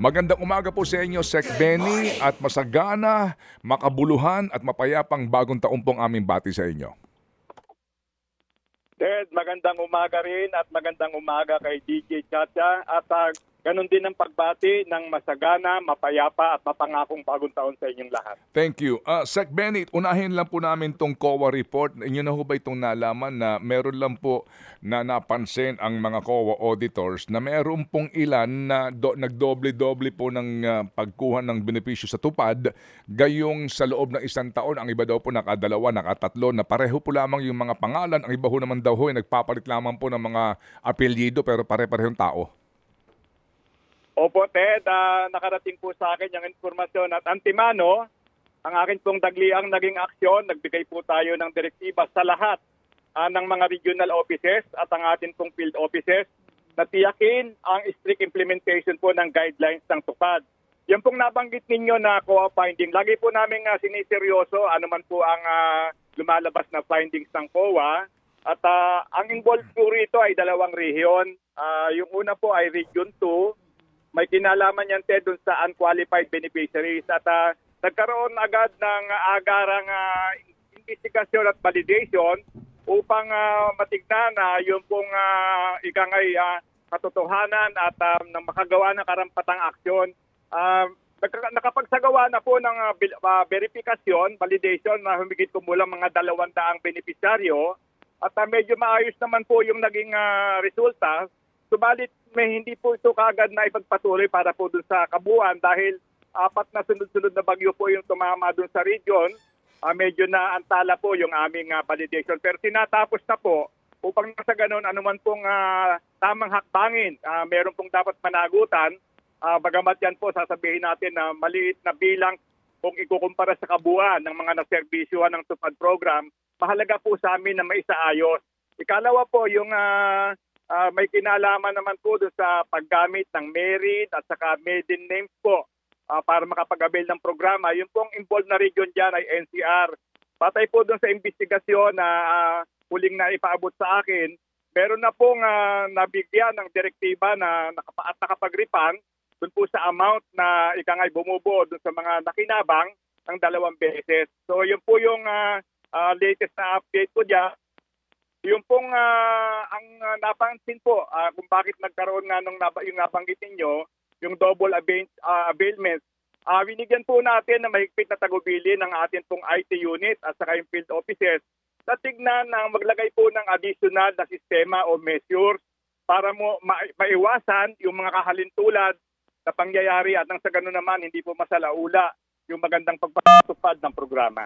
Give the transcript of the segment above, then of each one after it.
Magandang umaga po sa inyo, Sec Benny, at masagana, makabuluhan at mapayapang bagong taon pong aming bati sa inyo. Ted, magandang umaga rin at magandang umaga kay DJ Chacha at uh, ganun din ang pagbati ng masagana, mapayapa at mapangakong bagong taon sa inyong lahat. Thank you. Uh, Sec Benny, unahin lang po namin tong COA report. Inyo na ho ba itong nalaman na meron lang po na napansin ang mga COA auditors na meron pong ilan na do, nagdoble-doble po ng uh, pagkuha ng benepisyo sa tupad gayong sa loob ng isang taon ang iba daw po nakadalawa, nakatatlo na pareho po lamang yung mga pangalan ang iba ho naman daw ho ay nagpapalit lamang po ng mga apelyido pero pare-parehong tao. Opo, Ted, ah, nakarating po sa akin yung informasyon at antimano, ang akin pong dagliang naging aksyon, nagbigay po tayo ng direktiba sa lahat ah, ng mga regional offices at ang atin pong field offices na tiyakin ang strict implementation po ng guidelines ng tupad. Yan pong nabanggit ninyo na COA finding, lagi po namin uh, siniseryoso ano man po ang ah, lumalabas na findings ng COA. At ah, ang involved po rito ay dalawang rehiyon. Ah, yung una po ay Region 2, may kinalaman yan Ted dun sa unqualified beneficiaries at ah, nagkaroon agad ng agarang ah, investigasyon at validation upang ah, matignan na yung pong uh, ikangay ah, katotohanan at ah, ng makagawa ng karampatang aksyon. Nagka- nakapagsagawa na po ng ah, verifikasyon, validation na humigit kumulang mga dalawang daang benepisyaryo at ah, medyo maayos naman po yung naging ah, resulta. Subalit may hindi po ito kagad na ipagpatuloy para po dun sa kabuuan dahil apat na sunod-sunod na bagyo po yung tumama dun sa region. Ah, medyo na antala po yung aming ah, validation. Pero tinatapos na po upang sa ganun anuman pong ah, tamang hakbangin. Ah, meron pong dapat managutan. Ah, bagamat yan po sasabihin natin na maliit na bilang kung ikukumpara sa kabuuan ng mga naserbisyuhan ng tupad program, mahalaga po sa amin na maisaayos. Ikalawa po yung ah, ah, may kinalaman naman po doon sa paggamit ng merit at saka maiden names po ah, para makapag-avail ng programa. Yung pong involved na region dyan ay NCR. Patay po doon sa investigasyon na ah, huling na ipaabot sa akin, meron na pong ah, nabigyan ng direktiba na nakapa- at nakapag-refund doon po sa amount na ikangay bumubuo doon sa mga nakinabang ng dalawang beses. So yun po yung ah, ah, latest na update ko dyan. Yung pong ah, ang ah, napansin po ah, kung bakit nagkaroon nga nung nab- yung nabanggit ninyo, yung double avail, ah, availment, ah binigyan po natin na mahigpit na tagubilin ng ating pong IT unit at saka yung field offices na tignan na maglagay po ng additional na sistema o measures para mo ma- maiwasan yung mga kahalintulad na pangyayari at nang sa ganun naman hindi po masalaula yung magandang pagpapatupad ng programa.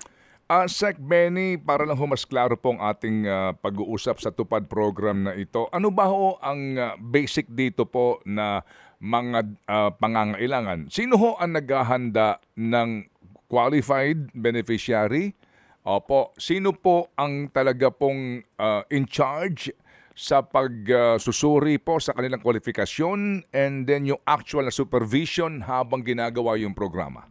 Ah, Sec Benny, para lang ho mas klaro pong ating ah, pag-uusap sa tupad program na ito, ano ba ho ang ah, basic dito po na mga ah, pangangailangan? Sino ho ang naghahanda ng qualified beneficiary? Opo, sino po ang talaga pong ah, in charge sa pagsusuri po sa kanilang kwalifikasyon and then yung actual na supervision habang ginagawa yung programa?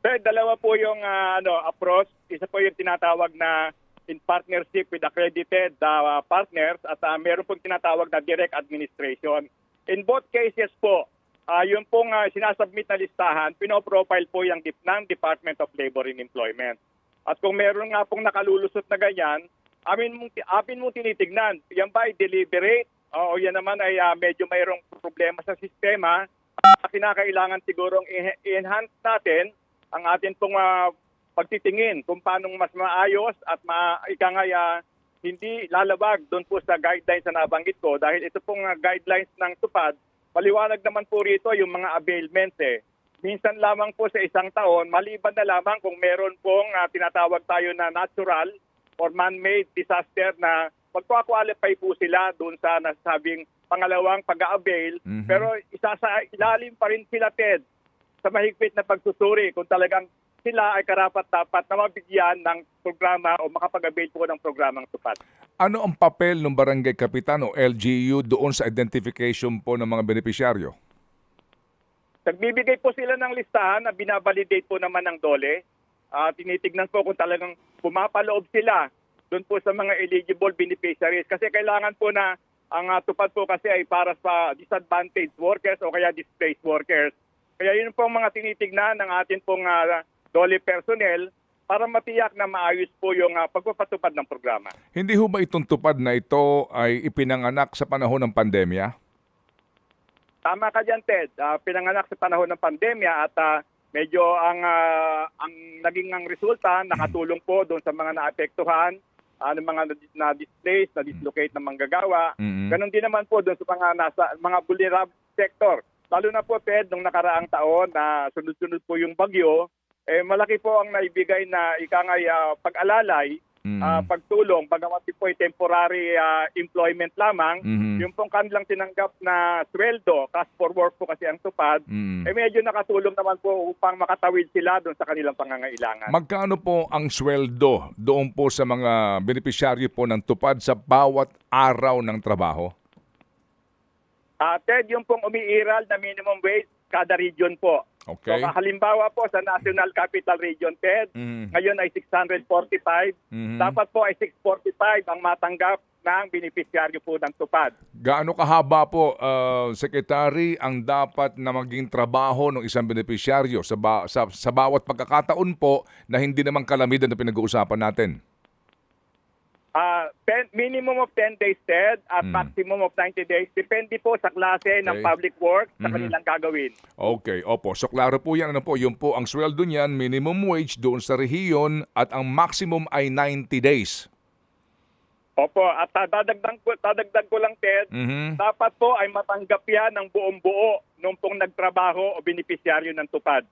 Sir, dalawa po yung ah, ano approach. Isa po yung tinatawag na in partnership with accredited ah, partners at ah, meron pong tinatawag na direct administration. In both cases po, ah, yung pong ah, sinasubmit na listahan, pinoprofile po yung dip ng Department of Labor and Employment. At kung meron nga pong nakalulusot na ganyan, amin mong, amin mong tinitignan, yan ba ay deliberate o yan naman ay ah, medyo mayroong problema sa sistema, uh, kinakailangan sigurong i-enhance natin ang atin pong ah, pagtitingin kung paano mas maayos at ma ikangay ah, hindi lalabag doon po sa guidelines na nabanggit ko dahil ito pong ah, guidelines ng tupad, paliwanag naman po rito yung mga availments eh. Minsan lamang po sa isang taon, maliban na lamang kung meron pong ah, tinatawag tayo na natural or man-made disaster na magpa-qualify po sila doon sa nasabing pangalawang pag-avail. Mhm. Pero isa sa ilalim pa rin sila, Ted, sa mahigpit na pagsusuri kung talagang sila ay karapat-dapat na mabigyan ng programa o makapag-avail po ng programang tupad. Ano ang papel ng barangay kapitan o LGU doon sa identification po ng mga benepisyaryo? Nagbibigay po sila ng listahan na binabalidate po naman ng DOLE. Ah, tinitignan po kung talagang pumapaloob sila doon po sa mga eligible beneficiaries. Kasi kailangan po na ang ah, tupad po kasi ay para sa disadvantaged workers o kaya displaced workers. Kaya yun po ang mga tinitignan ng atin pong ah, dole personnel para matiyak na maayos po yung ah, pagpapatupad ng programa. Hindi ho ba itong tupad na ito ay ipinanganak sa panahon ng pandemya? Tama ka dyan, Ted. Ah, pinanganak sa panahon ng pandemya at ah, medyo ang ah, ang naging ang resulta nakatulong po doon sa mga naapektuhan, uh, mga na- na-dislocate na manggagawa. Mhm. Ganon din naman po doon sa mga nasa mga vulnerable sector. Lalo na po, Ted, nung nakaraang taon na sunod-sunod po yung bagyo, eh, malaki po ang naibigay na ikangay ah, pag-alalay, Mhm. ah, pagtulong, bagamat po ay temporary ah, employment lamang, Mhm. yung pong kanilang tinanggap na sweldo, cash for work po kasi ang tupad, Mhm. eh medyo nakatulong naman po upang makatawid sila doon sa kanilang pangangailangan. Magkano po ang sweldo doon po sa mga benepisyaryo po ng tupad sa bawat araw ng trabaho? Ah, Ted, yung pong umiiral na minimum wage kada region po. Okay. So halimbawa po sa National Capital Region, Ted, Mhm. ngayon ay 645. Mhm. Dapat po ay 645 ang matanggap ng benepisyaryo po ng tupad. Gaano kahaba po, uh, Secretary, ang dapat na maging trabaho ng isang benepisyaryo sa, ba- sa, sa bawat pagkakataon po na hindi naman kalamidad na pinag-uusapan natin? Ah, 10 minimum of 10 days, Ted, at Mm. maximum of 90 days. Depende po sa klase ng Okay. public work sa Mhm. kanilang gagawin. Okay, opo. So klaro po yan. Ano po, yun po ang sweldo niyan, minimum wage doon sa rehiyon at ang maximum ay 90 days. Opo, at dadagdag ko, dadagdag ko lang, Ted, Mhm. dapat po ay matanggap yan ng buong buo nung pong nagtrabaho o benepisyaryo ng tupad.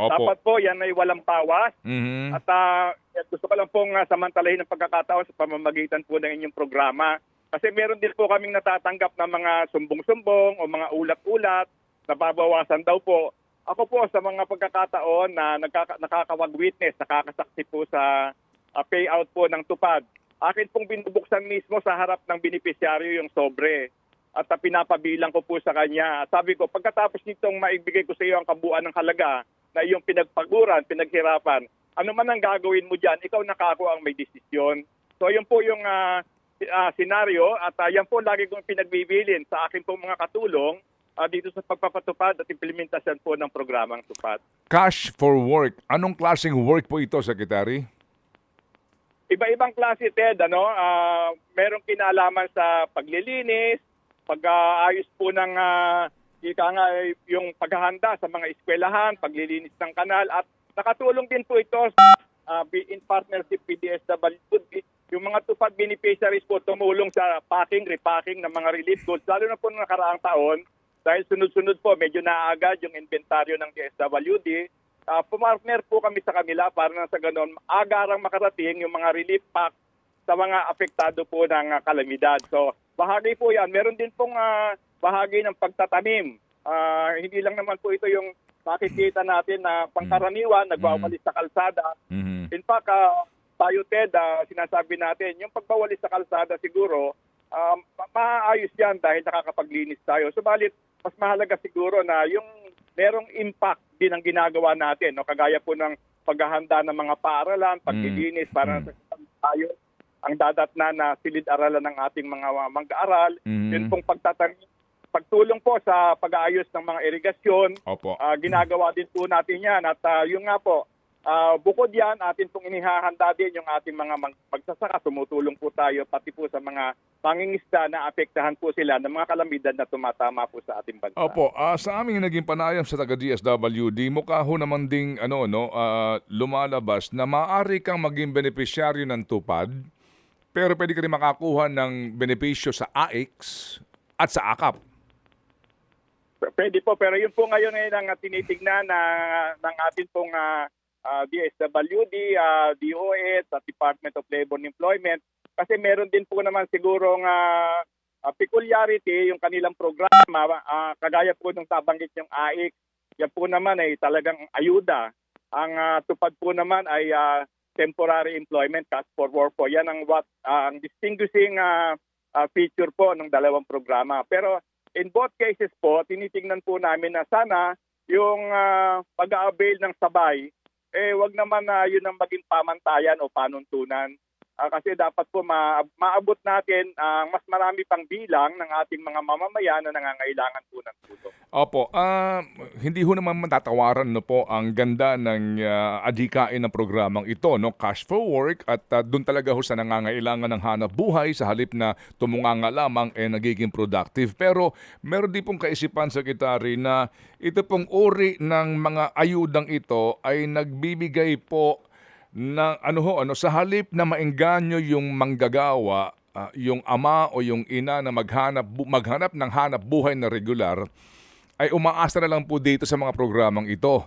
Opo. Dapat po yan ay walang bawas. Mhm. At ah, gusto ko lang pong uh, samantalahin ng pagkakataon sa pamamagitan po ng inyong programa. Kasi meron din po kaming natatanggap na mga sumbong-sumbong o mga ulat-ulat na babawasan daw po. Ako po sa mga pagkakataon na nagkaka- nakakawag-witness, nakakasaksi po sa ah, payout po ng tupad. Akin pong binubuksan mismo sa harap ng benepisyaryo yung sobre at ah, pinapabilang ko po sa kanya. Sabi ko, pagkatapos nitong maibigay ko sa iyo ang kabuuan ng halaga na iyong pinagpaguran, pinaghirapan, ano man ang gagawin mo dyan, ikaw nakako ang may desisyon. So yun po yung si- ah, senaryo at ah, yan po lagi kong pinagbibilin sa akin pong mga katulong ah, dito sa pagpapatupad at implementasyon po ng programang tupad. Cash for work. Anong klaseng work po ito, Secretary? Iba-ibang klase, Ted. Ano? Ah, merong kinalaman sa paglilinis, pag-aayos po ng ah, ika nga, eh, yung paghahanda sa mga eskwelahan, paglilinis ng kanal, at nakatulong din po ito ah, be- in partnership DSWD. Yung mga tupad beneficiaries po tumulong sa packing, repacking ng mga relief goods, lalo na po nung nakaraang taon, dahil sunod-sunod po, medyo naaagad yung inventaryo ng DSWD, Uh, pumartner po kami sa kanila para na sa ganon agarang makarating yung mga relief pack sa mga apektado po ng ah, kalamidad. So, bahagi po yan. Meron din pong ah, bahagi ng pagtatanim. Ah, hindi lang naman po ito yung makikita natin na pangkaraniwan, nagwawalis sa kalsada. Mhm. In fact, ah, tayo, Ted, ah, sinasabi natin, yung pagbawalis sa kalsada siguro, um, ma- maayos yan dahil nakakapaglinis tayo. Subalit, mas mahalaga siguro na yung merong impact din ang ginagawa natin. No? Kagaya po ng paghahanda ng mga paaralan, paglilinis para Mm. sa tayo ang dadatna na silid-aralan ng ating mga mag-aaral. Mhm. Yun pong pagtatanim, pagtulong po sa pag-aayos ng mga irigasyon, Opo. Ah, ginagawa din po natin yan. At ah, yun nga po, ah, bukod yan, atin pong inihahanda din yung ating mga mag- magsasaka. Tumutulong po tayo pati po sa mga mangingisda na apektahan po sila ng mga kalamidad na tumatama po sa ating bansa. Opo, ah, sa aming naging panayam sa taga DSWD, mukha ho naman ding ano no, ah, lumalabas na maaari kang maging benepisyaryo ng tupad, pero pwede ka rin makakuha ng benepisyo sa AX at sa AKAP. Pwede po, pero yun po ngayon ngayon ang tinitignan na, ng ating pong ah, ah, DSWD, ah, DOS, at Department of Labor and Employment. Kasi meron din po naman sigurong ah, ah, peculiarity yung kanilang programa. Ah, kagaya po nung tabanggit yung AIC, yan po naman ay talagang ayuda. Ang ah, tupad po naman ay ah, temporary employment cash for work po. Yan ang what ah, ang distinguishing ah, ah, feature po ng dalawang programa. Pero in both cases po, tinitingnan po namin na sana yung ah, pag-avail ng sabay, eh wag naman na yun ang maging pamantayan o panuntunan. Ah, kasi dapat po ma- maabot natin ang mas marami pang bilang ng ating mga mamamayan na nangangailangan po ng tulong. Opo, ah, hindi ho naman matatawaran no po ang ganda ng ah, adhikain ng programang ito, no? Cash for work at ah, doon talaga ho sa nangangailangan ng hanap buhay sa halip na tumunganga lamang eh nagiging productive. Pero meron din pong kaisipan, Secretary, na ito pong uri ng mga ayudang ito ay nagbibigay po ng ano ho, ano, sa halip na maengganyo yung manggagawa, ah, yung ama o yung ina na maghanap, maghanap ng hanap buhay na regular, ay umaasa na lang po dito sa mga programang ito.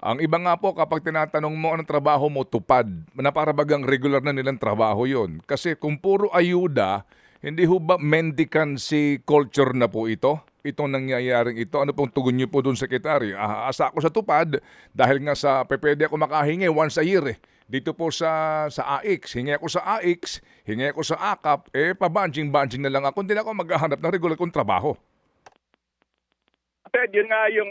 Ang iba nga po kapag tinatanong mo anong trabaho mo, tupad. Na para bagang regular na nilang trabaho yon. Kasi kung puro ayuda, hindi ho ba mendicancy culture na po ito? Itong nangyayaring ito. Ano pong tugon niyo po doon, Secretary? Aasa ako sa tupad dahil nga sa PPD ako makahingi once a year eh. Dito po sa sa AX, hingi ako sa AX, hingi ako sa AKAP, eh pabanjing-banjing na lang ako, hindi na ako maghahanap ng regular kong trabaho. Ted, yun nga yung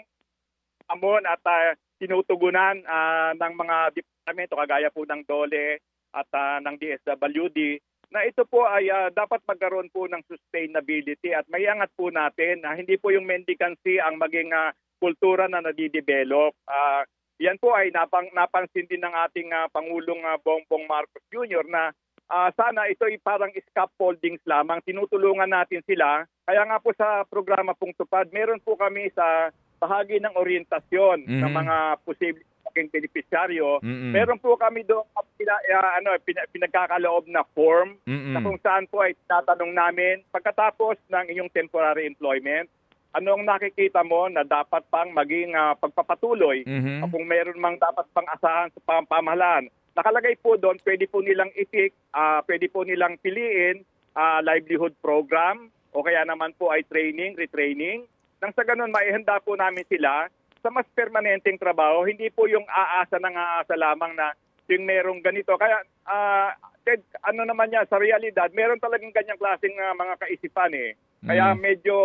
amon at ah, tinutugunan ah, ng mga departamento kagaya po ng DOLE at ah, ng DSWD na ito po ay ah, dapat magkaroon po ng sustainability at maiangat po natin na hindi po yung mendicancy ang maging ah, kultura na nadidevelop. Ah, yan po ay napang, napansin din ng ating ah, Pangulong ah, Bongbong Marcos Jr. na ah, sana ito ay parang scaffoldings lamang. Tinutulungan natin sila. Kaya nga po sa programa pong tupad, meron po kami sa bahagi ng orientasyon ng Mhm. mga posibleng maging beneficiaryo. Mm-mm. Meron po kami doon pina, ah, ano, pina, pinagkakaloob na form Mm-mm. na kung saan po ay tatanong namin pagkatapos ng iyong temporary employment, anong nakikita mo na dapat pang maging ah, pagpapatuloy Mhm. o kung meron mang dapat pang asahan sa pam- pamahalaan. Nakalagay po doon, pwede po nilang itik, ah, pwede po nilang piliin ah, livelihood program o kaya naman po ay training, retraining. Nang sa ganun, maihanda po namin sila sa mas permanenteng trabaho, hindi po yung aasa ng aasa lamang na yung merong ganito. Kaya, ah, Ted, ano naman yan, sa realidad, meron talagang ganyang klaseng ah, mga kaisipan eh. Kaya Mm. medyo,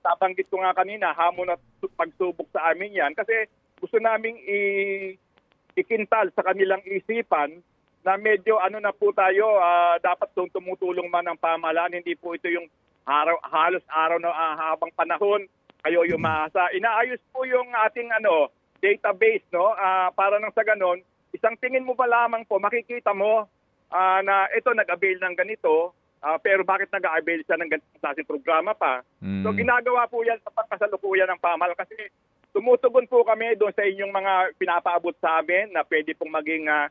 tabanggit ko nga kanina, hamon at su- pagsubok sa amin yan. Kasi gusto naming i- ikintal sa kanilang isipan na medyo ano na po tayo, ah, dapat tum- tumutulong man ang pamahalaan. Hindi po ito yung araw, halos araw na ah, habang panahon kayo yung maasa. Inaayos po yung ating ano database no Ah, para nang sa ganon, isang tingin mo pa lamang po makikita mo ah, na ito nag-avail ng ganito ah, pero bakit nag-avail siya ng ganitong klaseng programa pa? Mm. So ginagawa po yan sa pagkasalukuyan ng pamahalaan kasi tumutugon po kami doon sa inyong mga pinapaabot sa amin na pwede pong maging uh,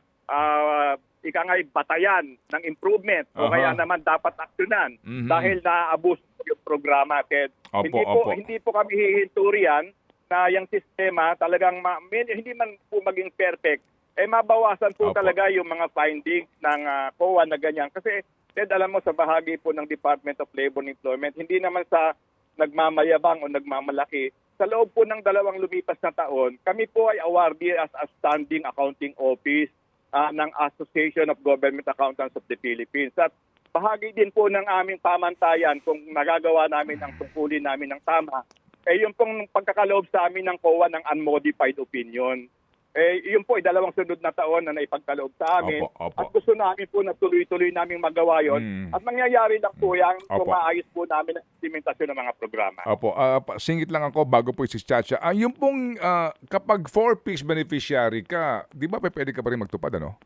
ika nga batayan ng improvement o Aha. kaya naman dapat aksyonan Mhm. dahil naabos po yung programa Ted. Opo, hindi po opo. hindi po kami hihinturian na yung sistema talagang ma- hindi man po maging perfect eh mabawasan po Opo. talaga yung mga findings ng ah, COA na ganyan kasi Ted alam mo sa bahagi po ng Department of Labor and Employment hindi naman sa nagmamayabang o nagmamalaki sa loob po ng dalawang lumipas na taon kami po ay awardee as a standing accounting office ah, ng Association of Government Accountants of the Philippines at bahagi din po ng aming pamantayan kung nagagawa namin ang tungkulin namin ng tama eh yung pong pagkakaloob sa amin ng COA ng unmodified opinion. Eh, yun po ay dalawang sunod na taon na naipagkaloob sa amin. Opo, opo. At gusto namin po na tuloy-tuloy namin magawa yon. Mm. At mangyayari lang po yan kung Opo. maayos po namin ang implementasyon ng mga programa. Opo, pa- singit lang ako bago po si Chacha. Ah, yung pong ah, kapag four-piece beneficiary ka, di ba pwede ka pa rin magtupad, ano?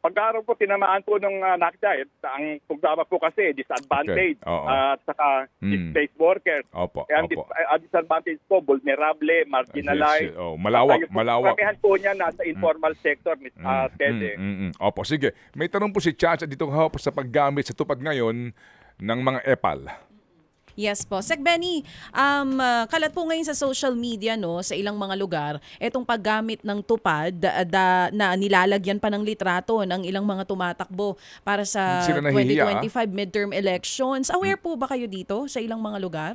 Pagkaroon po tinamaan po ng uh, NACDA, eh, ang programa po kasi disadvantage Okay, oo. at saka Mm. displaced workers. Opo, Eh, ang opo. dis- ang disadvantage po, vulnerable, marginalized. Yes. Oh, malawak, po, malawak. Karamihan po niya nasa informal sector, Ms. uh, Ted. Mm, eh. mm, mm. Opo, sige. May tanong po si Chacha dito ho, sa paggamit sa tupad ngayon ng mga EPAL. Yes po. Sec Benny, um, ah, kalat po ngayon sa social media no, sa ilang mga lugar, etong paggamit ng tupad da, da- na nilalagyan pa ng litrato ng ilang mga tumatakbo para sa Sila nahihiya, 2025 midterm elections. Aware po ba kayo dito sa ilang mga lugar?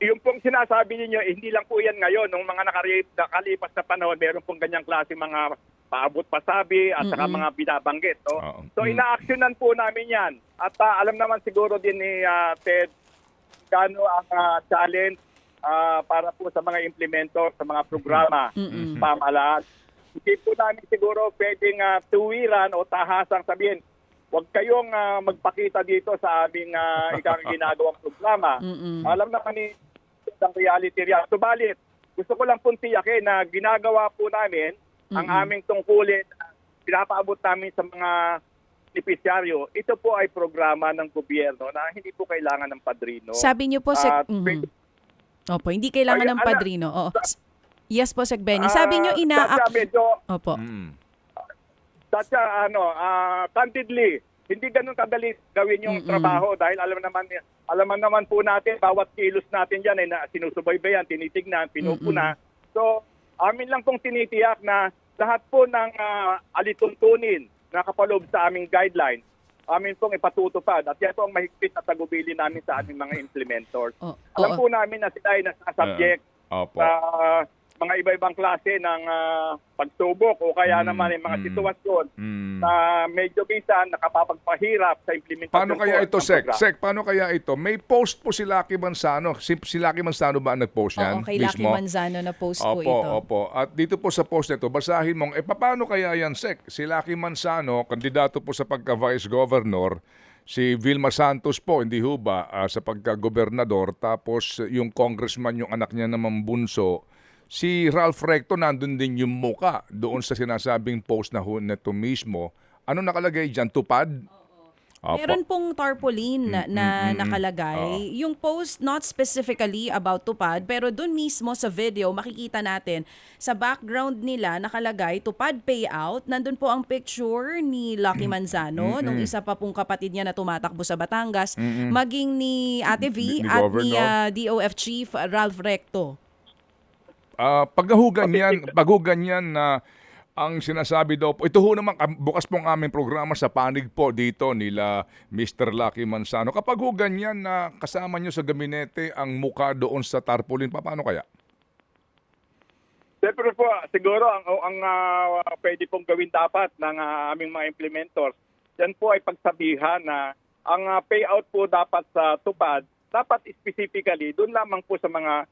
Yung pong sinasabi ninyo, eh, hindi lang po yan ngayon. Nung mga nakalipas na panahon, meron pong ganyang klase mga paabot pasabi at saka mga binabanggit. No? Oo. So Mm. ina-actionan po namin yan. At ah, alam naman siguro din ni ah, Ted, kano ang ah, challenge ah, para po sa mga implemento sa mga programa Mm-mm. pamahalaan. hindi po namin siguro pwedeng ah, tuwiran o tahasang sabihin, huwag kayong ah, magpakita dito sa aming uh, ikang ginagawang programa. Mm-mm. Alam naman ni ang reality riyan. Subalit, gusto ko lang pong tiyakin na ginagawa po namin ang Mm-mm. aming tungkulin na pinapaabot namin sa mga beneficiaryo. Ito po ay programa ng gobyerno na hindi po kailangan ng padrino. Sabi niyo po, Sec... At Mhm. Opo, hindi kailangan Ay, ng ala- padrino. Oo. S- Yes po, Sec Benny. Sabi niyo, Ah, ina... Satya, medyo, Opo. Mm. Satya, ano, ah, candidly, hindi ganun kadali gawin yung Mm-mm. trabaho dahil alam naman alam naman po natin bawat kilos natin diyan ay na sinusubaybayan, tinitignan, pinupuna. So, amin lang pong tinitiyak na lahat po ng ah, alituntunin na kapaloob sa aming guidelines, amin pong ipatutupad at yan po ang mahigpit na tagubilin namin sa aming mga implementors. Oo. Alam Oo. po namin na sila ay nasasubject Opo. sa mga iba-ibang klase ng ah, pagsubok o kaya Mm, naman yung mga mm. sitwasyon Mm. na medyo minsan nakapapagpahirap sa implementasyon Paano kaya po ito, Sek? programa. Sek, paano kaya ito? May post po si Lucky Manzano. Si, si Lucky Manzano ba ang nag-post yan? Oo, kay Lucky mismo? Manzano na post po Opo, ito. opo. At dito po sa post nito, basahin mong, eh paano kaya yan, Sek? Si Lucky Manzano, kandidato po sa pagka-vice governor, si Vilma Santos po, hindi ho ba, ah, sa pagka-gobernador, tapos yung congressman, yung anak niya naman bunso, si Ralph Recto, nandun din yung muka doon sa sinasabing post na ho nito mismo. Ano nakalagay dyan? Tupad? Opo. Meron pong tarpaulin na, na Mm, mm, mm. nakalagay. Yung post not specifically about Tupad, pero dun mismo sa video, makikita natin sa background nila nakalagay Tupad payout. Nandun po ang picture ni Lucky Manzano, nung isa pa pong kapatid niya na tumatakbo sa Batangas, maging ni Ate V Ni- ni at ni Governor. ah, DOF Chief Ralph Recto. Ah, paghugan yan, paghugan yan na ang sinasabi daw po, ito ho naman, ah, bukas pong aming programa sa panig po dito nila Mr. Lucky Manzano. Kapag ho ganyan na kasama nyo sa gabinete ang muka doon sa tarpaulin, pa, paano kaya? Siyempre po, siguro ang, ang ah, pwede pong gawin dapat ng ah, aming mga implementors, yan po ay pagsabihan na ang ah, payout po dapat sa tupad, dapat specifically doon lamang po sa mga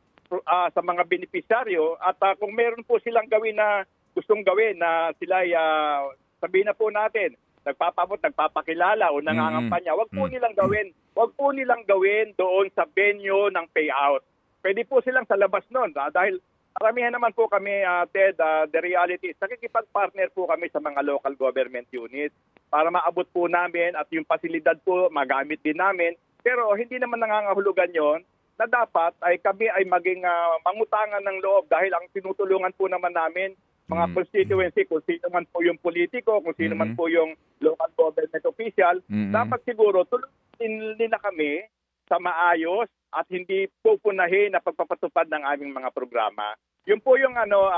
ah, sa mga beneficiaryo at ah, kung meron po silang gawin na gustong gawin na sila ay ah, sabihin na po natin nagpapabot, nagpapakilala o nangangampanya, wag po nilang gawin. Wag po nilang gawin doon sa venue ng payout. Pwede po silang sa labas noon ah, dahil Karamihan naman po kami, ah, Ted, ah, the reality is nakikipag-partner po kami sa mga local government units para maabot po namin at yung pasilidad po magamit din namin. Pero hindi naman nangangahulugan yon na dapat ay kami ay maging ah, mangutangan ng loob dahil ang tinutulungan po naman namin mga Mm. constituency, kung sino man po yung politiko, kung sino man Mhm. po yung local government official, Mhm. dapat siguro tulungan nila kami sa maayos at hindi pupunahin na pagpapatupad ng aming mga programa. Yun po yung ano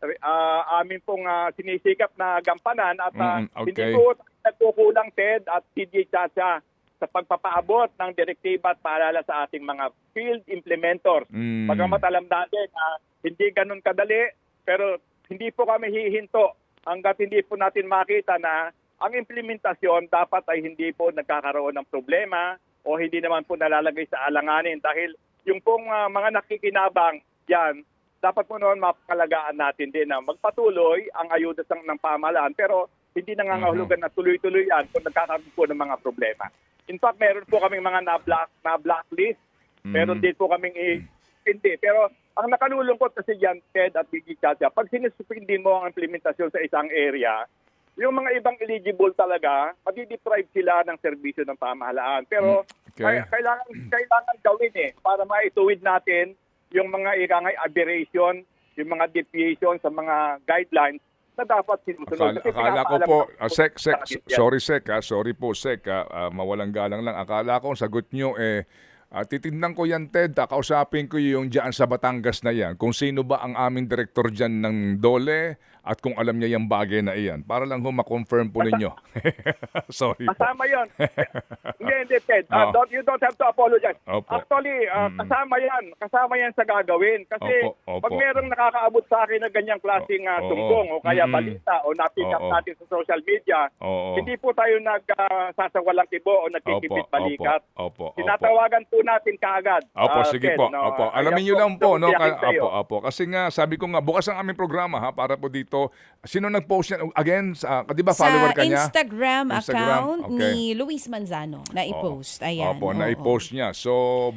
re- ah, amin pong ah, sinisikap na gampanan at ah, Mm, hindi okay. po nagkukulang TED at TJ Chacha sa pagpapaabot ng direktiba at paalala sa ating mga field implementors. Mm. Pagamat alam natin na hindi ganun kadali, pero hindi po kami hihinto hanggat hindi po natin makita na ang implementasyon dapat ay hindi po nagkakaroon ng problema o hindi naman po nalalagay sa alanganin dahil yung pong ah, mga nakikinabang yan, dapat po naman mapakalagaan natin din na magpatuloy ang ayuda sa, ng pamahalaan pero hindi nangangahulugan na tuloy-tuloy yan kung nagkakaroon po ng mga problema. In fact, meron po kaming mga na-black, na-blacklist Mm. Meron din po kaming i- hindi. Pero ang nakalulungkot kasi yan, Ted at Biggie Chacha, pag sinususpindi mo ang implementasyon sa isang area, yung mga ibang eligible talaga, madideprive sila ng serbisyo ng pamahalaan. Pero Okay. kaya- kailangan, kailangan gawin eh, para maituwid natin yung mga ikangay aberration, yung mga deviation sa mga guidelines na dapat sinusunod. Akala, akala ko po, ah, sa akin yan. sorry sek ha, sorry po sek ha, ah, mawalang galang lang. Akala ko ang sagot nyo eh, ah, titignan ko yan Ted, ah, kausapin ko yung dyan sa Batangas na yan, kung sino ba ang aming direktor dyan ng Dole at kung alam niya yung bagay na iyan. Para lang ho ma-confirm po ninyo. sorry po. Kasama yon. hindi, hindi, Ted. Ah, Oo. don't, you don't have to apologize. Opo. Actually, Mm. kasama yan. Kasama yan sa gagawin. Kasi Opo, opo. pag merong nakakaabot sa akin ng ganyang klaseng ah, Oo. sumbong o kaya Mm-mm. balita o napick up Oo. natin sa social media, Oo. hindi po tayo nagsasawalang tibo o nagkikipit balikat. opo, opo, opo. Tinatawagan po natin kaagad. Opo, Ah, sige Ted, po. no? Opo. Ayan Alamin niyo lang po, no? tiyakin Ka- sa'yo. opo, opo. Kasi nga, sabi ko nga, bukas ang aming programa, ha? Para po dito. Sino nag-post yan? Again, sa, di ba follower sa ka niya? Instagram, Instagram, account okay. ni Luis Manzano na i-post. Ayan. Opo, oo. na-post niya. So,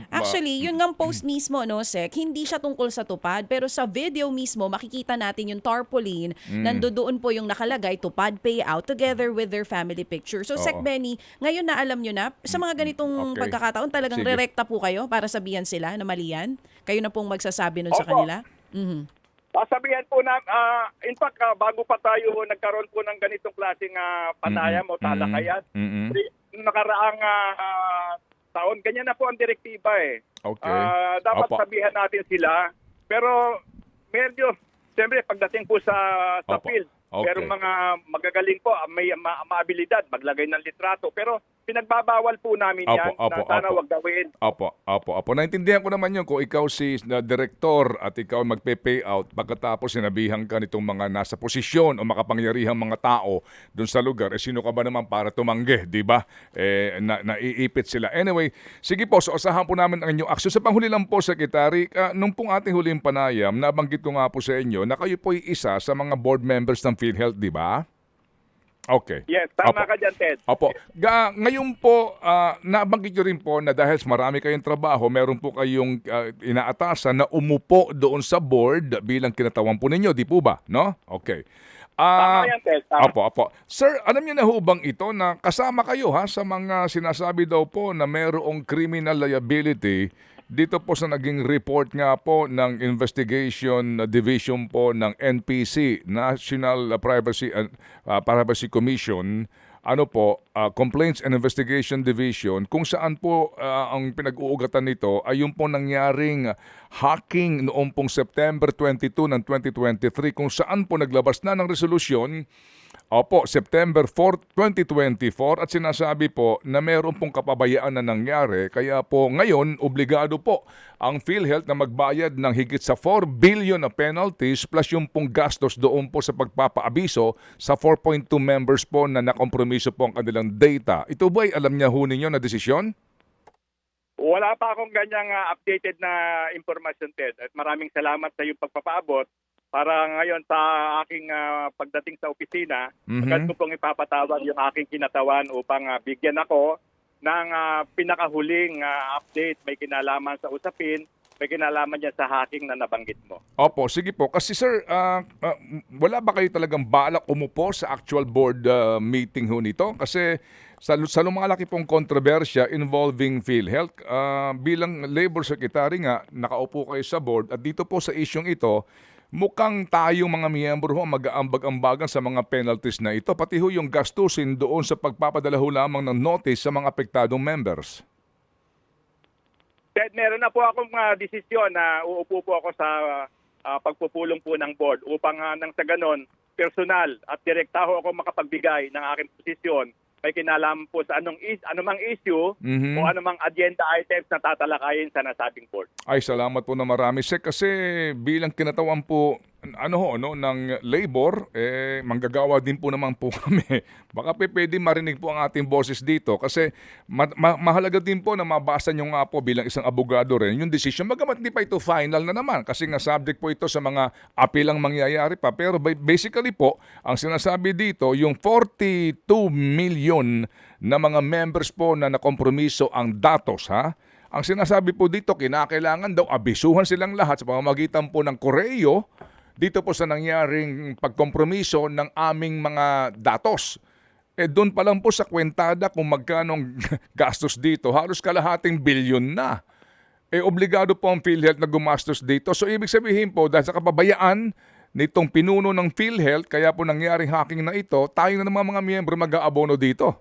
Actually, yun nga post mismo, no, Sek, hindi siya tungkol sa tupad, pero sa video mismo, makikita natin yung tarpaulin, Mm. nandoon po yung nakalagay, tupad payout, together with their family picture. So, Sek Oo. Benny, ngayon na alam nyo na, sa mga ganitong Okay. pagkakataon, talagang Sige. rerekta po kayo para sabihan sila na mali yan? Kayo na pong magsasabi nun sa Opo. kanila? Mhm. Sasabihan po na, ah, in fact, ah, bago pa tayo nagkaroon po ng ganitong klaseng ah, panayam o talakayan. Nung nakaraang ah, taon, ganyan na po ang direktiba eh. Okay. Ah, dapat Opo. sabihan natin sila. Pero medyo, siyempre pagdating po sa, sa field, Okay. pero mga magagaling po, may ma- maabilidad, maglagay ng litrato. Pero pinagbabawal po namin Opo, yan opo, na sana opo. wag gawin. Opo, opo, opo. Naintindihan ko naman yun kung ikaw si na director at ikaw magpe-payout pagkatapos sinabihan ka nitong mga nasa posisyon o makapangyarihang mga tao doon sa lugar, eh sino ka ba naman para tumanggi, di ba? Eh, na, naiipit sila. Anyway, sige po, so asahan po namin ang inyong aksyon. Sa panghuli lang po, Secretary, ah, nung pong ating huling panayam, nabanggit ko nga po sa inyo na kayo po isa sa mga board members ng PhilHealth, di ba? Okay. Yes, tama Opo. ka dyan, Ted. Opo. Ga, ngayon po, ah, nabanggit nyo rin po na dahil marami kayong trabaho, meron po kayong ah, inaatasan na umupo doon sa board bilang kinatawan po ninyo, di po ba? No? Okay. Ah, Tama yan, Ted. Tama. Opo, opo. Sir, alam niyo na ho bang ito na kasama kayo ha sa mga sinasabi daw po na merong criminal liability dito po sa naging report nga po ng investigation division po ng NPC, National Privacy and uh, Privacy Commission, ano po, uh, Complaints and Investigation Division, kung saan po uh, ang pinag-uugatan nito ay yung po nangyaring hacking noong pong September 22 ng 2023 kung saan po naglabas na ng resolusyon Opo, September 4, 2024 at sinasabi po na meron pong kapabayaan na nangyari kaya po ngayon obligado po ang PhilHealth na magbayad ng higit sa 4 billion na penalties plus yung pong gastos doon po sa pagpapaabiso sa 4.2 members po na nakompromiso po ang kanilang data. Ito ba ay alam niya ho ninyo na desisyon? Wala pa akong ganyang ah, updated na information, Ted. At maraming salamat sa iyong pagpapaabot para ngayon sa aking ah, pagdating sa opisina, Mhm. agad ko pong ipapatawag yung aking kinatawan upang ah, bigyan ako ng ah, pinakahuling ah, update. May kinalaman sa usapin, may kinalaman niya sa hacking na nabanggit mo. Opo, sige po. Kasi sir, ah, ah, wala ba kayo talagang balak umupo sa actual board ah, meeting ho nito? Kasi sa, sa lumalaki pong kontrobersya involving PhilHealth, ah, bilang labor secretary nga, nakaupo kayo sa board at dito po sa isyong ito, mukhang tayong mga miyembro ho mag-aambag-ambagan sa mga penalties na ito, pati ho yung gastusin doon sa pagpapadala ho lamang ng notice sa mga apektadong members. Ted, meron na po akong ah, desisyon na uupo po ako sa ah, pagpupulong po ng board upang ah, nang sa ganon, personal at direkta ho ako makapagbigay ng aking posisyon may kinalaman po sa anong is, anumang issue Mhm. o anumang agenda items na tatalakayin sa nasabing board. Ay, salamat po na marami. Sek, kasi bilang kinatawan po ano ho, no, ng labor, eh, manggagawa din po naman po kami. Baka pe, pwede marinig po ang ating boses dito kasi ma- ma- mahalaga din po na mabasa nyo nga po bilang isang abogado rin yung decision. Bagamat hindi pa ito final na naman kasi nga subject po ito sa mga apilang mangyayari pa. Pero ba- basically po, ang sinasabi dito, yung 42 million na mga members po na nakompromiso ang datos, ha? Ang sinasabi po dito, kinakailangan daw abisuhan silang lahat sa pamamagitan po ng Koreo dito po sa nangyaring pagkompromiso ng aming mga datos. Eh doon pa lang po sa kwentada kung magkano ang gastos dito, halos kalahating bilyon na. Eh obligado po ang PhilHealth na gumastos dito. So ibig sabihin po, dahil sa kapabayaan nitong pinuno ng PhilHealth, kaya po nangyaring hacking na ito, tayo na naman mga miyembro mag-aabono dito.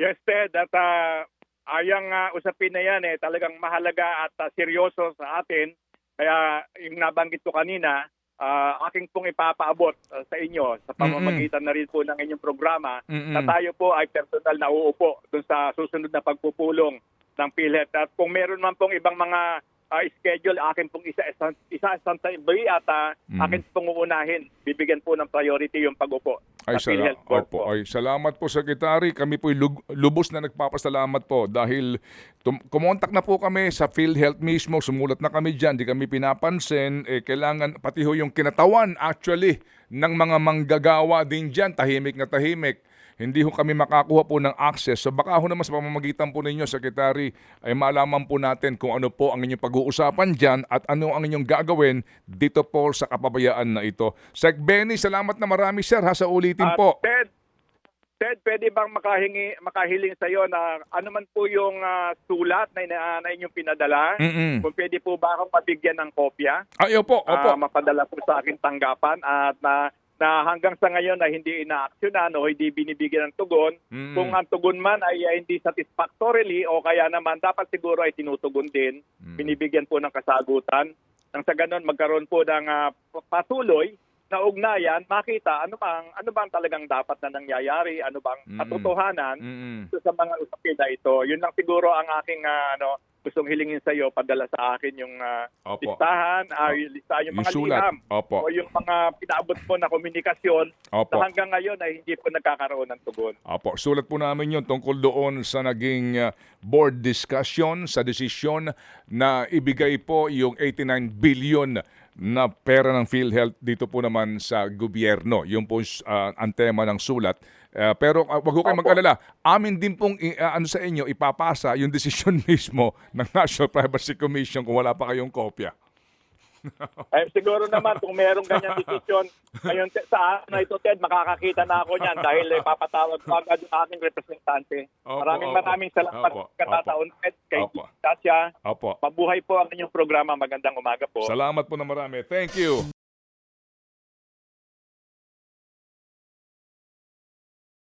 Yes, Ted, at uh, ayang ah, usapin na yan eh, talagang mahalaga at ah, seryoso sa atin. Kaya yung nabanggit ko kanina, ah, aking pong ipapaabot ah, sa inyo sa pamamagitan na rin po ng inyong programa Mm-mm. na tayo po ay personal na uupo dun sa susunod na pagpupulong ng PhilHealth. At kung meron man pong ibang mga ah, schedule akin pong isa isa isa Sunday at ah, Mm. akin pong uunahin. Bibigyan po ng priority yung pag-upo. Ay, sa sala- opo, po. ay, salamat po, Secretary. Kami po lubos na nagpapasalamat po dahil tum- kumontak na po kami sa PhilHealth mismo. Sumulat na kami dyan. Di kami pinapansin. Eh, kailangan, pati ho yung kinatawan actually ng mga manggagawa din dyan. Tahimik na tahimik. Hindi ho kami makakuha po ng access. So baka ho naman sa pamamagitan po ninyo, Secretary, ay malaman po natin kung ano po ang inyong pag-uusapan dyan at ano ang inyong gagawin dito po sa kapabayaan na ito. Sec Benny, salamat na marami sir ha sa ulitin At po. Ted, Ted, pwede bang makahingi, makahiling sa iyo na ano man po yung ah, sulat na, na, na inyong pinadala? Mm-mm. Kung pwede po ba akong mabigyan ng kopya? Ay, opo, opo. Ah, mapadala po sa akin tanggapan at na na hanggang sa ngayon ay hindi inaaksyonan o hindi binibigyan ng tugon. Mm. Kung ang tugon man ay ah, hindi satisfactorily o kaya naman dapat siguro ay tinutugon din, Mm. binibigyan po ng kasagutan. Nang sa ganun magkaroon po ng ah, patuloy na ugnayan, makita ano bang ano bang talagang dapat na nangyayari, ano bang Mm. katotohanan dito sa mga usapin na ito. Yun lang siguro ang aking ah, ano gustong hilingin sa iyo, padala sa akin yung ah, Opo. listahan, ah, yung listahan, yung, Yung mga sulat. liham Opo. o yung mga pinaabot po na komunikasyon Opo. na hanggang ngayon ay hindi po nagkakaroon ng tugon. Opo, sulat po namin yun tungkol doon sa naging uh, board discussion, sa desisyon na ibigay po yung 89 billion na pera ng PhilHealth dito po naman sa gobyerno. Yung po uh, ang tema ng sulat. Uh, pero uh, wag ho kayong mag-alala, amin din pong uh, ano sa inyo ipapasa yung desisyon mismo ng National Privacy Commission kung wala pa kayong kopya. Ay, siguro naman kung merong ganyan desisyon, ngayon sa araw na ito, Ted, makakakita na ako niyan dahil eh, papatawag ko agad yung aking representante. Opo, maraming opo. maraming salamat Opo, katataon, Ted, kay Opo. Tasha. Opo. Mabuhay po ang inyong programa. Magandang umaga po. Salamat po na marami. Thank you.